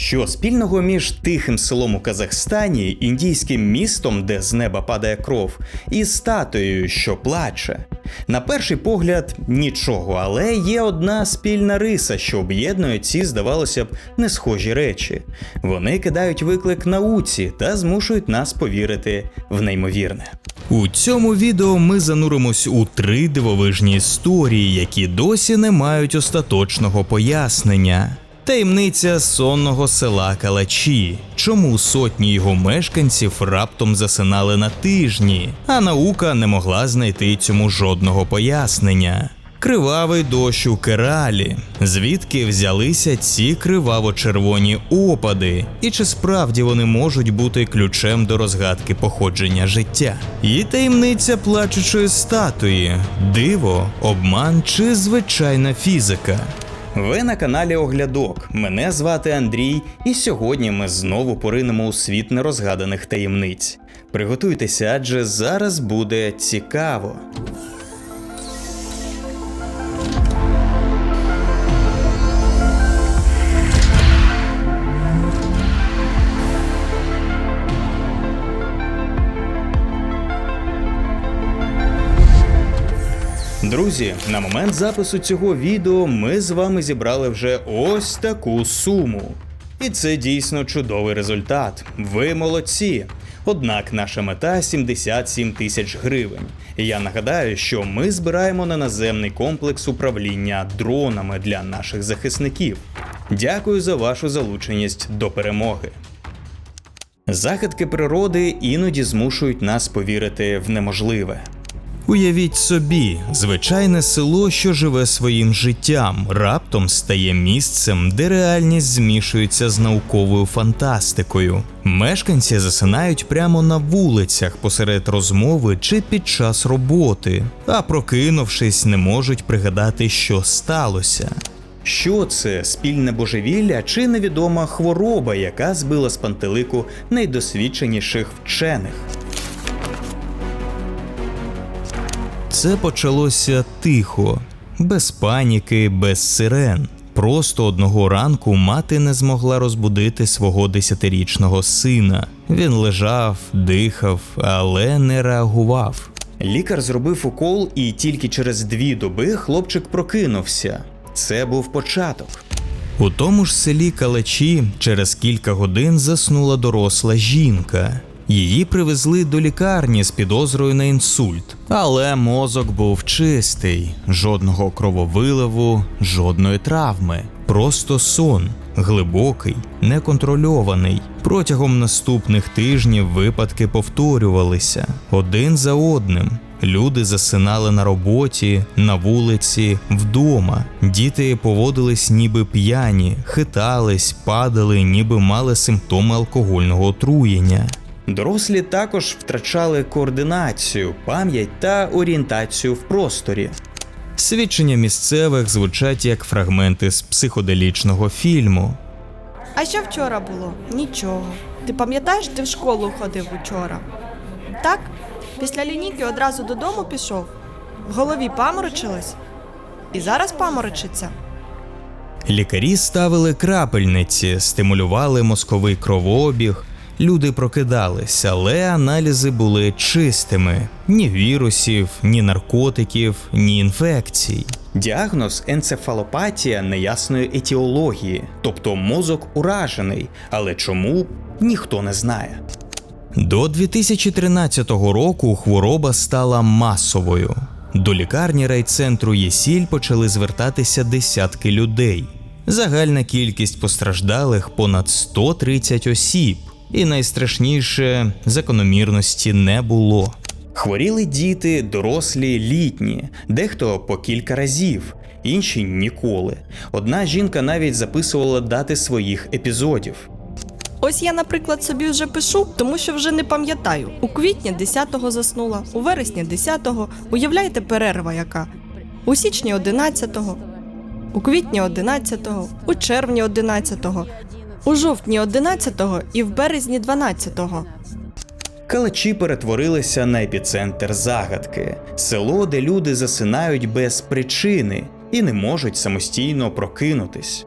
Що спільного між тихим селом у Казахстані, індійським містом, де з неба падає кров, і статуєю, що плаче? На перший погляд, нічого, але є одна спільна риса, що об'єднує ці, здавалося б, не схожі речі. Вони кидають виклик науці та змушують нас повірити в неймовірне. У цьому відео ми зануримось у три дивовижні історії, які досі не мають остаточного пояснення. Таємниця сонного села Калачі. Чому сотні його мешканців раптом засинали на тижні, а наука не могла знайти цьому жодного пояснення. Кривавий дощ у Кералі. Звідки взялися ці криваво-червоні опади? І чи справді вони можуть бути ключем до розгадки походження життя? І таємниця плачучої статуї, диво, обман чи звичайна фізика? Ви на каналі Оглядок. Мене звати Андрій, і сьогодні ми знову поринемо у світ нерозгаданих таємниць. Приготуйтеся, адже зараз буде цікаво. Друзі, на момент запису цього відео ми з вами зібрали вже ось таку суму. І це дійсно чудовий результат. Ви молодці. Однак наша мета 77 тисяч гривень. Я нагадаю, що ми збираємо на наземний комплекс управління дронами для наших захисників. Дякую за вашу залученість до перемоги. Захидки природи іноді змушують нас повірити в неможливе. Уявіть собі, звичайне село, що живе своїм життям, раптом стає місцем, де реальність змішується з науковою фантастикою. Мешканці засинають прямо на вулицях посеред розмови чи під час роботи, а прокинувшись, не можуть пригадати, що сталося. Що це спільне божевілля чи невідома хвороба, яка збила з пантелику найдосвідченіших вчених? Це почалося тихо, без паніки, без сирен. Просто одного ранку мати не змогла розбудити свого десятирічного сина. Він лежав, дихав, але не реагував. Лікар зробив укол, і тільки через дві доби хлопчик прокинувся. Це був початок. У тому ж селі Калачі через кілька годин заснула доросла жінка. Її привезли до лікарні з підозрою на інсульт, але мозок був чистий, жодного крововиливу, жодної травми, просто сон, глибокий, неконтрольований. Протягом наступних тижнів випадки повторювалися один за одним. Люди засинали на роботі, на вулиці, вдома. Діти поводились ніби п'яні, хитались, падали, ніби мали симптоми алкогольного отруєння. Дорослі також втрачали координацію, пам'ять та орієнтацію в просторі. Свідчення місцевих звучать як фрагменти з психоделічного фільму. А що вчора було? Нічого. Ти пам'ятаєш, ти в школу ходив учора? Так? Після лінійки одразу додому пішов? В голові паморочилось? І зараз паморочиться. Лікарі ставили крапельниці, стимулювали мозковий кровообіг. Люди прокидались, але аналізи були чистими: ні вірусів, ні наркотиків, ні інфекцій. Діагноз енцефалопатія неясної етіології, тобто мозок уражений, але чому ніхто не знає. До 2013 року хвороба стала масовою. До лікарні райцентру Єсіль почали звертатися десятки людей. Загальна кількість постраждалих понад 130 осіб, і найстрашніше закономірності не було. Хворіли діти, дорослі, літні, дехто по кілька разів, інші ніколи. Одна жінка навіть записувала дати своїх епізодів. Ось я, наприклад, собі вже пишу, тому що вже не пам'ятаю. У квітні 10-го заснула, у вересні 10-го. Уявляєте, перерва яка? У січні 11-го, у квітні 11-го, у червні 11-го, у жовтні 11-го і в березні 12-го. Калачі перетворилися на епіцентр загадки, село, де люди засинають без причини і не можуть самостійно прокинутись.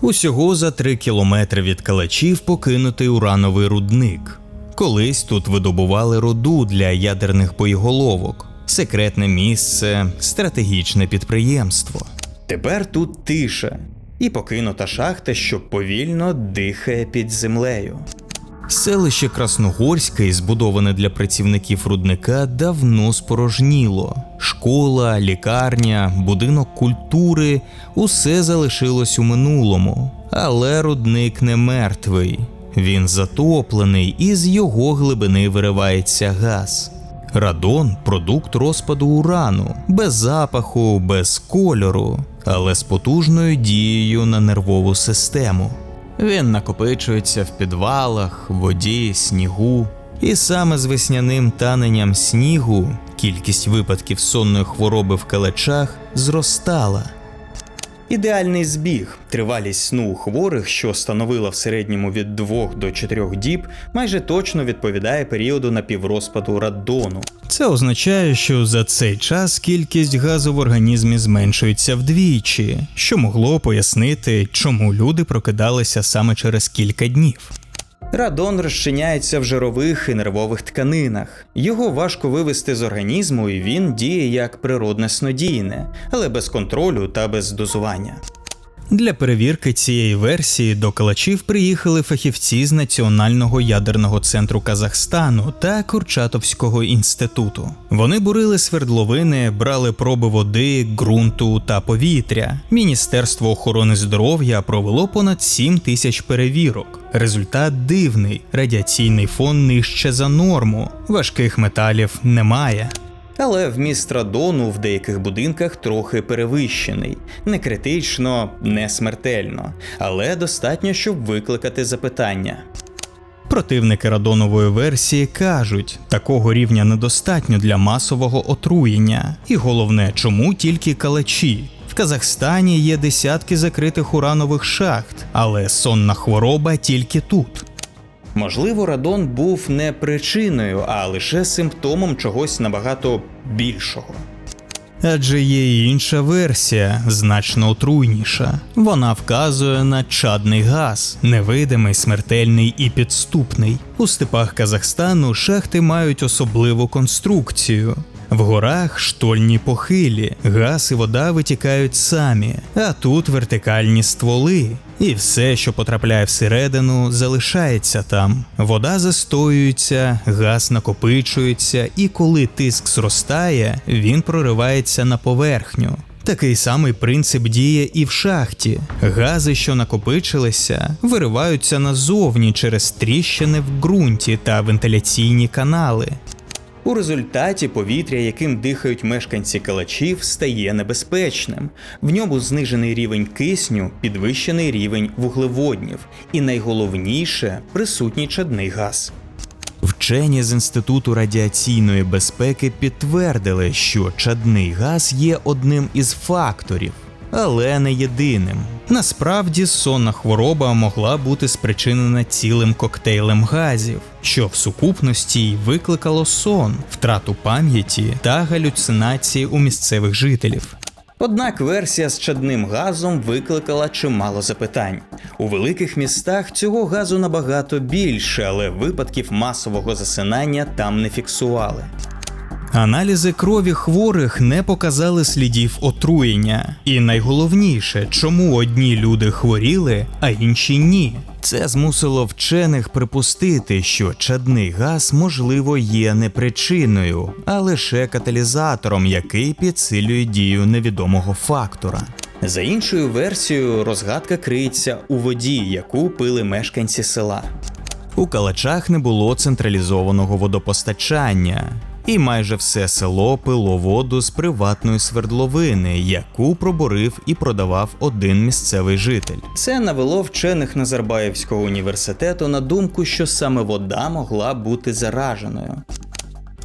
Усього за три кілометри від калачів покинутий урановий рудник. Колись тут видобували руду для ядерних боєголовок, секретне місце, стратегічне підприємство. Тепер тут тиша і покинута шахта, що повільно дихає під землею. Селище Красногорське, збудоване для працівників рудника, давно спорожніло. Школа, лікарня, будинок культури усе залишилось у минулому. Але рудник не мертвий. Він затоплений, і з його глибини виривається газ. Радон продукт розпаду урану, без запаху, без кольору, але з потужною дією на нервову систему. Він накопичується в підвалах, воді, снігу. І саме з весняним таненням снігу кількість випадків сонної хвороби в калачах зростала. Ідеальний збіг, тривалість сну у хворих, що становила в середньому від 2 до 4 діб, майже точно відповідає періоду напіврозпаду радону. Це означає, що за цей час кількість газу в організмі зменшується вдвічі, що могло пояснити, чому люди прокидалися саме через кілька днів. Радон розчиняється в жирових і нервових тканинах. Його важко вивести з організму, і він діє як природне снодійне, але без контролю та без дозування. Для перевірки цієї версії до калачів приїхали фахівці з Національного ядерного центру Казахстану та Курчатовського інституту. Вони бурили свердловини, брали проби води, ґрунту та повітря. Міністерство охорони здоров'я провело понад 7 тисяч перевірок. Результат дивний: радіаційний фон нижче за норму, важких металів немає. Але вміст радону в деяких будинках трохи перевищений, не критично, не смертельно, але достатньо, щоб викликати запитання. Противники радонової версії кажуть, такого рівня недостатньо для масового отруєння. І головне, чому тільки калачі. В Казахстані є десятки закритих уранових шахт, але сонна хвороба тільки тут. Можливо, радон був не причиною, а лише симптомом чогось набагато більшого. Адже є й інша версія, значно отруйніша. Вона вказує на чадний газ, невидимий, смертельний і підступний. У степах Казахстану шахти мають особливу конструкцію. В горах штольні похилі, газ і вода витікають самі, а тут вертикальні стволи. І все, що потрапляє всередину, залишається там. Вода застоюється, газ накопичується, і коли тиск зростає, він проривається на поверхню. Такий самий принцип діє і в шахті. Гази, що накопичилися, вириваються назовні через тріщини в ґрунті та вентиляційні канали. У результаті повітря, яким дихають мешканці калачів, стає небезпечним. В ньому знижений рівень кисню, підвищений рівень вуглеводнів, і найголовніше присутній чадний газ. Вчені з Інституту радіаційної безпеки підтвердили, що чадний газ є одним із факторів, але не єдиним. Насправді сонна хвороба могла бути спричинена цілим коктейлем газів, що в сукупності й викликало сон, втрату пам'яті та галюцинації у місцевих жителів. Однак версія з чадним газом викликала чимало запитань. У великих містах цього газу набагато більше, але випадків масового засинання там не фіксували. Аналізи крові хворих не показали слідів отруєння. І найголовніше, чому одні люди хворіли, а інші ні. Це змусило вчених припустити, що чадний газ, можливо, є не причиною, а лише каталізатором, який підсилює дію невідомого фактора. За іншою версією, розгадка криється у воді, яку пили мешканці села. У калачах не було централізованого водопостачання, і майже все село пило воду з приватної свердловини, яку пробурив і продавав один місцевий житель. Це навело вчених Назарбаївського університету на думку, що саме вода могла бути зараженою.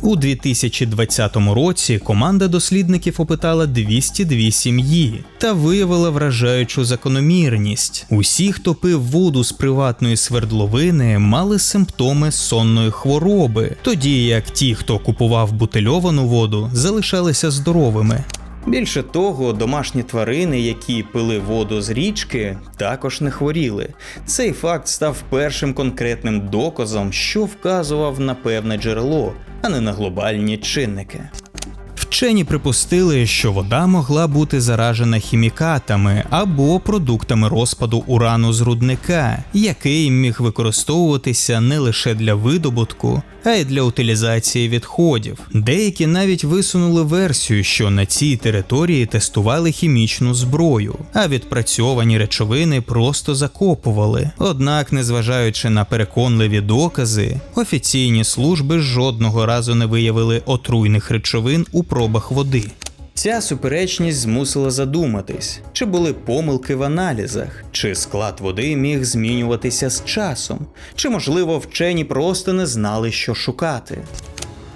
У 2020 році команда дослідників опитала 202 сім'ї та виявила вражаючу закономірність. Усі, хто пив воду з приватної свердловини, мали симптоми сонної хвороби, тоді як ті, хто купував бутильовану воду, залишалися здоровими. Більше того, домашні тварини, які пили воду з річки, також не хворіли. Цей факт став першим конкретним доказом, що вказував на певне джерело, а не на глобальні чинники. Вчені припустили, що вода могла бути заражена хімікатами або продуктами розпаду урану з рудника, який міг використовуватися не лише для видобутку, а й для утилізації відходів. Деякі навіть висунули версію, що на цій території тестували хімічну зброю, а відпрацьовані речовини просто закопували. Однак, незважаючи на переконливі докази, офіційні служби жодного разу не виявили отруйних речовин у пробах води. Ця суперечність змусила задуматись, чи були помилки в аналізах, чи склад води міг змінюватися з часом, чи, можливо, вчені просто не знали, що шукати.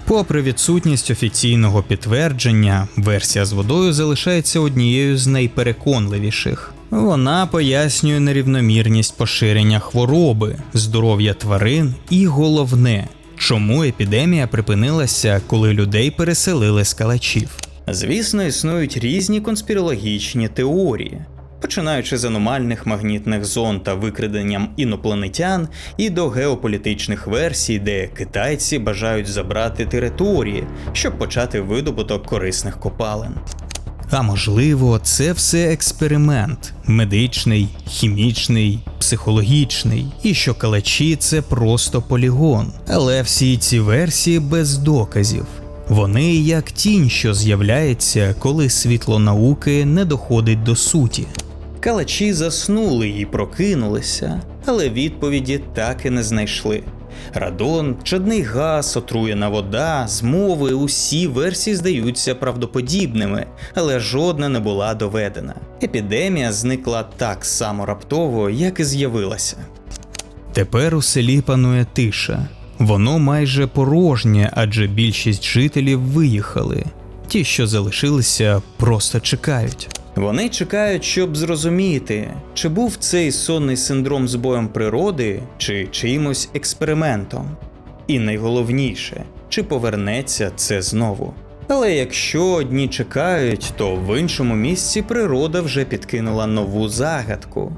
Попри відсутність офіційного підтвердження, версія з водою залишається однією з найпереконливіших. Вона пояснює нерівномірність поширення хвороби, здоров'я тварин і головне, чому епідемія припинилася, коли людей переселили з калачів. Звісно, існують різні конспірологічні теорії, починаючи з аномальних магнітних зон та викраденням інопланетян і до геополітичних версій, де китайці бажають забрати території, щоб почати видобуток корисних копалин. А можливо, це все експеримент медичний, хімічний, психологічний, і що калачі це просто полігон. Але всі ці версії без доказів. Вони як тінь, що з'являється, коли світло науки не доходить до суті. Калачі заснули і прокинулися, але відповіді так і не знайшли. Радон, чадний газ, отруєна вода, змови, усі версії здаються правдоподібними, але жодна не була доведена. Епідемія зникла так само раптово, як і з'явилася. Тепер у селі панує тиша. Воно майже порожнє, адже більшість жителів виїхали. Ті, що залишилися, просто чекають. Вони чекають, щоб зрозуміти, чи був цей сонний синдром збоєм природи, чи чиїмось експериментом. І найголовніше, чи повернеться це знову. Але якщо одні чекають, то в іншому місці природа вже підкинула нову загадку.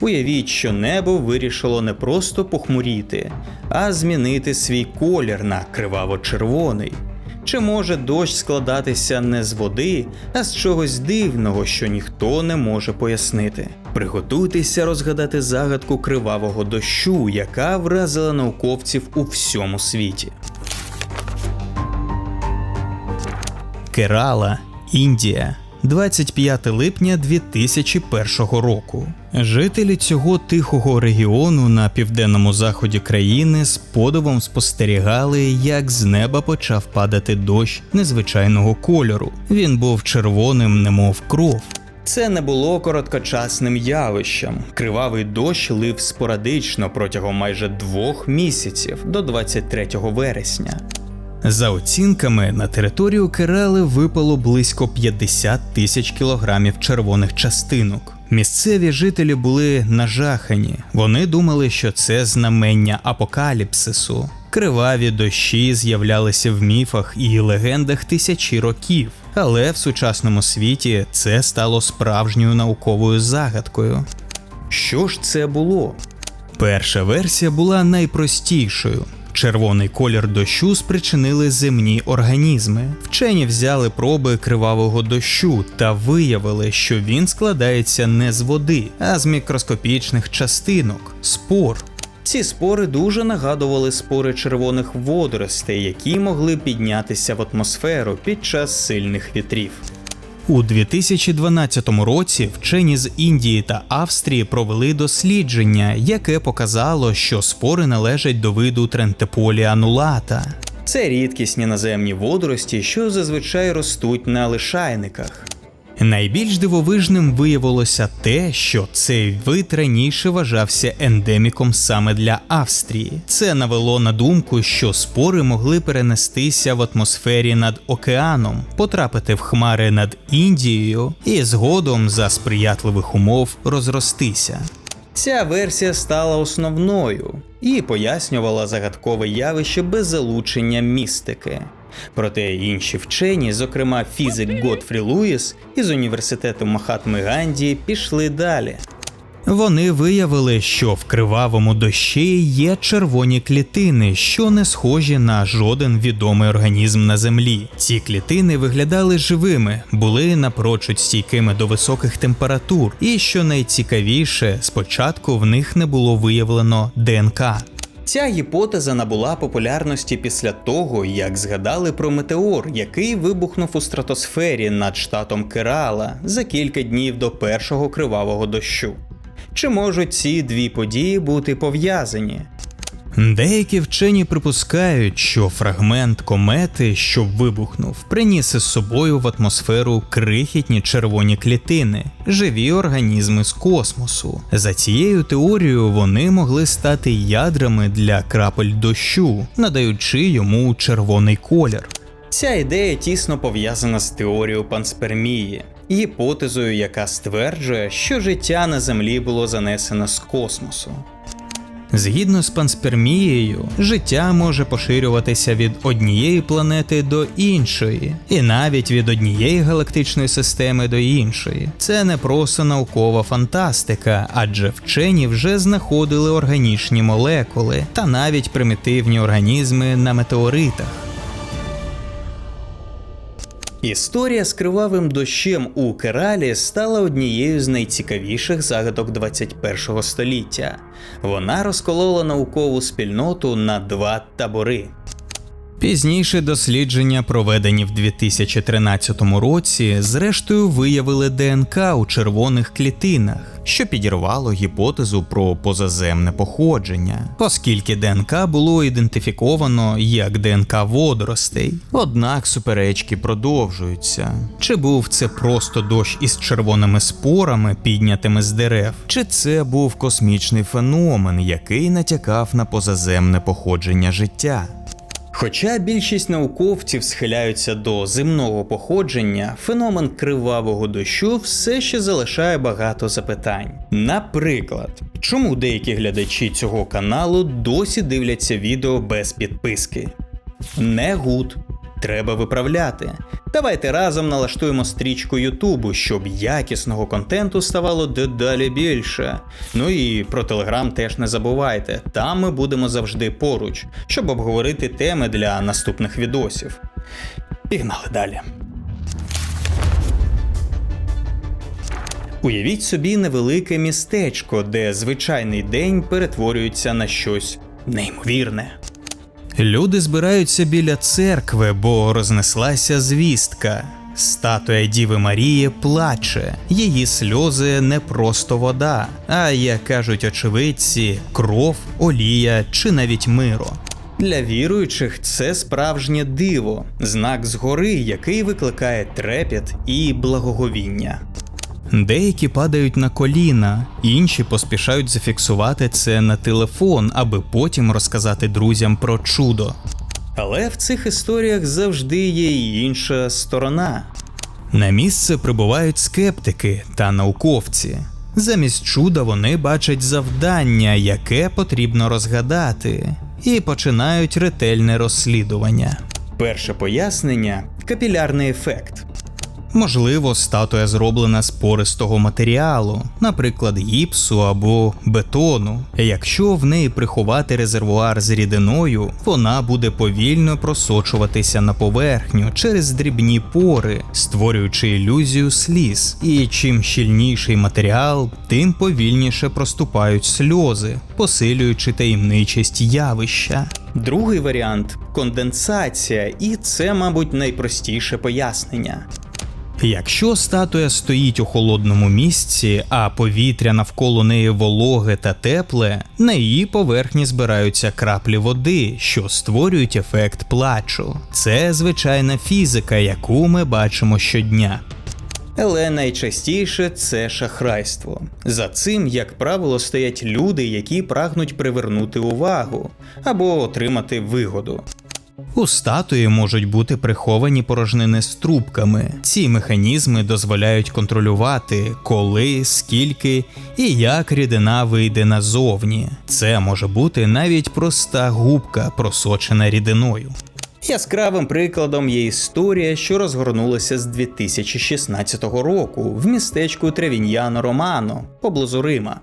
Уявіть, що небо вирішило не просто похмуріти, а змінити свій колір на криваво-червоний. Чи може дощ складатися не з води, а з чогось дивного, що ніхто не може пояснити? Приготуйтеся розгадати загадку кривавого дощу, яка вразила науковців у всьому світі. Керала, Індія. 25 липня 2001 року. Жителі цього тихого регіону на південному заході країни з подивом спостерігали, як з неба почав падати дощ незвичайного кольору. Він був червоним, немов кров. Це не було короткочасним явищем. Кривавий дощ лив спорадично протягом майже двох місяців до 23 вересня. За оцінками, на територію Керали випало близько 50 тисяч кілограмів червоних частинок. Місцеві жителі були нажахані. Вони думали, що це знамення апокаліпсису. Криваві дощі з'являлися в міфах і легендах тисячі років, але в сучасному світі це стало справжньою науковою загадкою. Що ж це було? Перша версія була найпростішою. Червоний колір дощу спричинили земні організми. Вчені взяли проби кривавого дощу та виявили, що він складається не з води, а з мікроскопічних частинок спор. Ці спори дуже нагадували спори червоних водоростей, які могли піднятися в атмосферу під час сильних вітрів. У 2012 році вчені з Індії та Австрії провели дослідження, яке показало, що спори належать до виду трентеполія анулата. Це рідкісні наземні водорості, що зазвичай ростуть на лишайниках. Найбільш дивовижним виявилося те, що цей вид раніше вважався ендеміком саме для Австрії. Це навело на думку, що спори могли перенестися в атмосфері над океаном, потрапити в хмари над Індією і згодом за сприятливих умов розростися. Ця версія стала основною і пояснювала загадкове явище без залучення містики. Проте інші вчені, зокрема фізик Готфрі Луїс із університету Махатми Ганді, пішли далі. Вони виявили, що в кривавому дощі є червоні клітини, що не схожі на жоден відомий організм на землі. Ці клітини виглядали живими, були напрочуд стійкими до високих температур, і що найцікавіше, спочатку в них не було виявлено ДНК. Ця гіпотеза набула популярності після того, як згадали про метеор, який вибухнув у стратосфері над штатом Керала за кілька днів до першого кривавого дощу. Чи можуть ці дві події бути пов'язані? Деякі вчені припускають, що фрагмент комети, що вибухнув, приніс із собою в атмосферу крихітні червоні клітини, живі організми з космосу. За цією теорією вони могли стати ядрами для крапель дощу, надаючи йому червоний колір. Ця ідея тісно пов'язана з теорією панспермії, гіпотезою, яка стверджує, що життя на Землі було занесено з космосу. Згідно з панспермією, життя може поширюватися від однієї планети до іншої, і навіть від однієї галактичної системи до іншої. Це не просто наукова фантастика, адже вчені вже знаходили органічні молекули та навіть примітивні організми на метеоритах. Історія з кривавим дощем у Кералі стала однією з найцікавіших загадок 21 століття. Вона розколола наукову спільноту на два табори. Пізніше дослідження, проведені в 2013 році, зрештою виявили ДНК у червоних клітинах, що підірвало гіпотезу про позаземне походження, оскільки ДНК було ідентифіковано як ДНК водоростей. Однак суперечки продовжуються. Чи був це просто дощ із червоними спорами, піднятими з дерев, чи це був космічний феномен, який натякав на позаземне походження життя? Хоча більшість науковців схиляються до земного походження, феномен кривавого дощу все ще залишає багато запитань. Наприклад, чому деякі глядачі цього каналу досі дивляться відео без підписки? Не гуд. Треба виправляти. Давайте разом налаштуємо стрічку Ютубу, щоб якісного контенту ставало дедалі більше. Ну і про Телеграм теж не забувайте. Там ми будемо завжди поруч, щоб обговорити теми для наступних відосів. Пігнали далі. Уявіть собі невелике містечко, де звичайний день перетворюється на щось неймовірне. Люди збираються біля церкви, бо рознеслася звістка. Статуя Діви Марії плаче, її сльози не просто вода, а як кажуть очевидці, кров, олія чи навіть миро. Для віруючих це справжнє диво, знак згори, який викликає трепет і благоговіння. Деякі падають на коліна, інші поспішають зафіксувати це на телефон, аби потім розказати друзям про чудо. Але в цих історіях завжди є й інша сторона. На місце прибувають скептики та науковці. Замість чуда вони бачать завдання, яке потрібно розгадати, і починають ретельне розслідування. Перше пояснення капілярний ефект. Можливо, статуя зроблена з пористого матеріалу, наприклад, гіпсу або бетону. Якщо в неї приховати резервуар з рідиною, вона буде повільно просочуватися на поверхню через дрібні пори, створюючи ілюзію сліз. І чим щільніший матеріал, тим повільніше проступають сльози, посилюючи таємничість явища. Другий варіант конденсація, і це, мабуть, найпростіше пояснення. Якщо статуя стоїть у холодному місці, а повітря навколо неї вологе та тепле, на її поверхні збираються краплі води, що створюють ефект плачу. Це звичайна фізика, яку ми бачимо щодня. Але найчастіше це шахрайство. За цим, як правило, стоять люди, які прагнуть привернути увагу або отримати вигоду. У статуї можуть бути приховані порожнини з трубками. Ці механізми дозволяють контролювати, коли, скільки і як рідина вийде назовні. Це може бути навіть проста губка, просочена рідиною. Яскравим прикладом є історія, що розгорнулася з 2016 року в містечку Тревіньяно Романо поблизу Рима.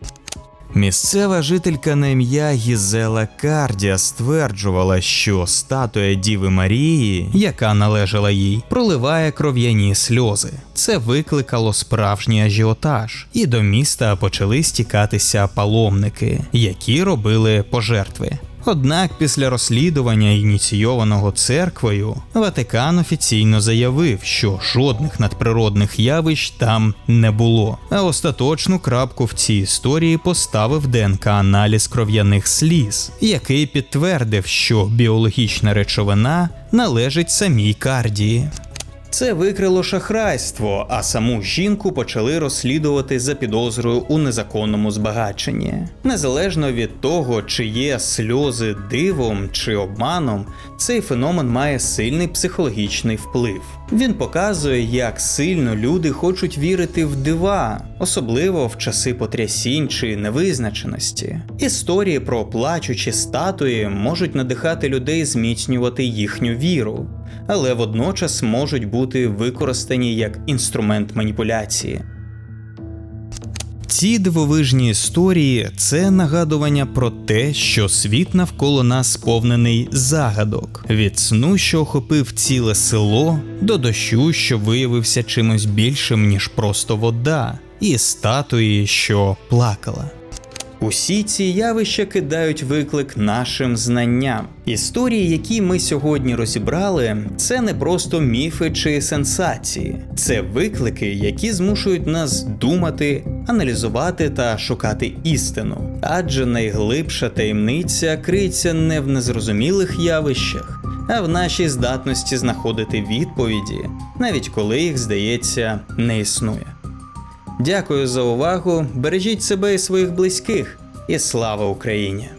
Місцева жителька на ім'я Гізела Кардія стверджувала, що статуя Діви Марії, яка належала їй, проливає кров'яні сльози. Це викликало справжній ажіотаж, і до міста почали стікатися паломники, які робили пожертви. Однак після розслідування, ініційованого церквою, Ватикан офіційно заявив, що жодних надприродних явищ там не було. А остаточну крапку в цій історії поставив ДНК-аналіз кров'яних сліз, який підтвердив, що біологічна речовина належить самій кардії. Це викрило шахрайство, а саму жінку почали розслідувати за підозрою у незаконному збагаченні. Незалежно від того, чи є сльози дивом чи обманом, цей феномен має сильний психологічний вплив. Він показує, як сильно люди хочуть вірити в дива, особливо в часи потрясінь чи невизначеності. Історії про плачучі статуї можуть надихати людей зміцнювати їхню віру але водночас можуть бути використані як інструмент маніпуляції. Ці дивовижні історії це нагадування про те, що світ навколо нас сповнений загадок від сну, що охопив ціле село, до дощу, що виявився чимось більшим, ніж просто вода, і статуї, що плакала. Усі ці явища кидають виклик нашим знанням. Історії, які ми сьогодні розібрали, це не просто міфи чи сенсації, це виклики, які змушують нас думати, аналізувати та шукати істину. Адже найглибша таємниця криється не в незрозумілих явищах, а в нашій здатності знаходити відповіді, навіть коли їх здається не існує. Дякую за увагу. Бережіть себе і своїх близьких, і слава Україні!